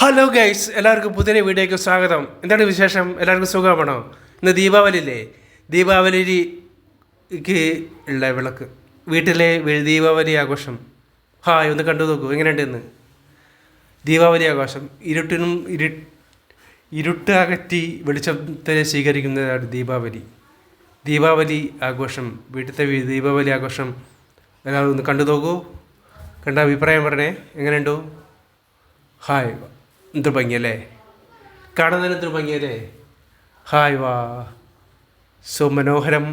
Hello guys എല്ലാവർക്കും പുതിയ വീഡിയോയ്ക്ക് സ്വാഗതം. എന്താണ് വിശേഷം? എല്ലാവർക്കും സുഖമാണോ? ഇന്ന് ദീപാവലി അല്ലേ ദീപാവലിക്ക് ഉള്ള വിളക്ക്. വീട്ടിലെ ദീപാവലി ആഘോഷം. ഹായ് ഒന്ന് കണ്ടു നോക്കൂ. എങ്ങനെയുണ്ട് ഇന്ന്? ദീപാവലി ആഘോഷം. ഇരുട്ടിനും ഇരു ഇരുട്ട് അകറ്റി വെളിച്ചത്തെ സ്വീകരിക്കുന്നതാണ് ദീപാവലി. ദീപാവലി ആഘോഷം. വീട്ടിലത്തെ ദീപാവലി ആഘോഷം. എല്ലാവരും ഒന്ന് കണ്ടു നോക്കൂ. കണ്ട അഭിപ്രായം പറഞ്ഞേ. എങ്ങനെയുണ്ടോ? ഹായ്. എന്ത് ഭംഗിയല്ലേ കാണുന്നതിന് എന്ത് ഭംഗിയല്ലേ ഹായ് വാ. സോ മനോഹരം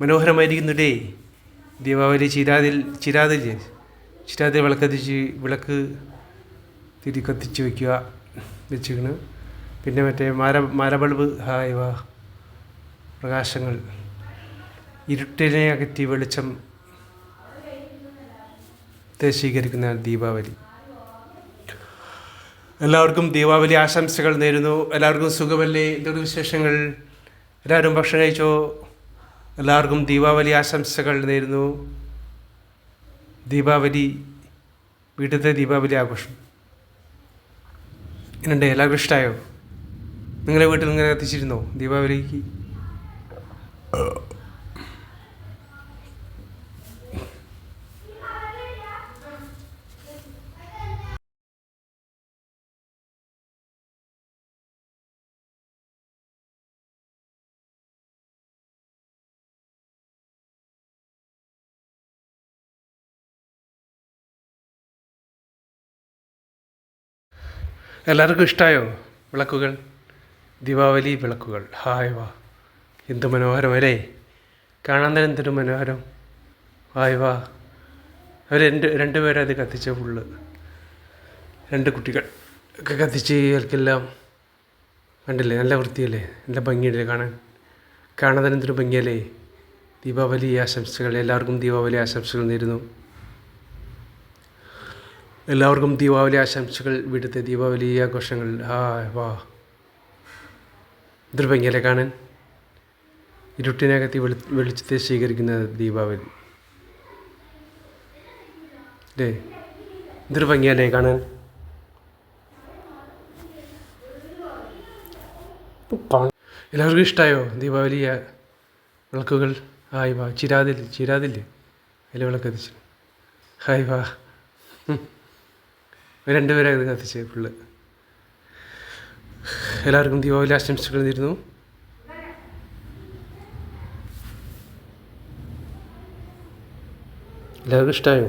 മനോഹരമായിരിക്കുന്നില്ലേ ദീപാവലി ചിരാതിൽ ചിരാതിൽ ചിരാതിൽ വിളക്കത്തിച്ച് വിളക്ക് തിരി കത്തിച്ച് വയ്ക്കുക വെച്ചിരിക്കണ്. പിന്നെ മറ്റേ മാര മരബൾബ് ഹായ് വാ. പ്രകാശങ്ങൾ ഇരുട്ടിനെ അകറ്റി വെളിച്ചം സ്വീകരിക്കുന്ന ദീപാവലി. എല്ലാവർക്കും ദീപാവലി ആശംസകൾ നേരുന്നു. എല്ലാവർക്കും സുഖമല്ലേ? എന്തൊരു വിശേഷങ്ങൾ? എല്ലാവരും ഭക്ഷണം കഴിച്ചോ? എല്ലാവർക്കും ദീപാവലി ആശംസകൾ നേരുന്നു. ദീപാവലി വീട്ടിലത്തെ ദീപാവലി ആഘോഷം. എന്നുണ്ട് എല്ലാവർക്കും ഇഷ്ടമായോ നിങ്ങളെ വീട്ടിൽ നിങ്ങൾ എത്തിച്ചിരുന്നോ ദീപാവലിക്ക്? എല്ലാവർക്കും ഇഷ്ടമായോ വിളക്കുകൾ? ദീപാവലി വിളക്കുകൾ. ഹായ് വാ. എന്ത് മനോഹരം അല്ലേ? കാണാൻ തന്നെ എന്തൊരു മനോഹരം. ഹായ് വാ. അവർ രണ്ട് രണ്ട് പേരത് കത്തിച്ച ഫുള്ള്. രണ്ട് കുട്ടികൾ ഒക്കെ കത്തിച്ച് അവർക്കെല്ലാം കണ്ടില്ലേ? നല്ല വൃത്തിയല്ലേ? നല്ല ഭംഗിയല്ലേ കാണാൻ? കാണാൻ തന്നെ എന്തൊരു ഭംഗിയല്ലേ? ദീപാവലി ആശംസകൾ. എല്ലാവർക്കും ദീപാവലി ആശംസകൾ നേരുന്നു. എല്ലാവർക്കും ദീപാവലി ആശംസകൾ. ഇവിടുത്തെ ദീപാവലി ആഘോഷങ്ങൾ. ആ വാ. ഇതൊരു ഭംഗിയല്ലേ കാണാൻ? ഇരുട്ടിനകത്ത് വെളി വെളിച്ചത്തെ സ്വീകരിക്കുന്ന ദീപാവലി. അല്ലേ ഇതൊരു ഭംഗിയല്ലേ കാണാൻ എല്ലാവർക്കും ഇഷ്ടമായോ ദീപാവലി വിളക്കുകൾ? ഹായ് വാ. ചിരാതിൽ ചിരാതില്ലേ? അതിൽ വിളക്ക് എത്തിച്ചു ഹായ് വാ. ഉം. രണ്ടുപേരെ ഇത് കത്തിച്ച് ഫുള്ള് എല്ലാവർക്കും ദീപാവലി ആശംസകൾ നേരുന്നു എല്ലാവർക്കും ഇഷ്ടമായോ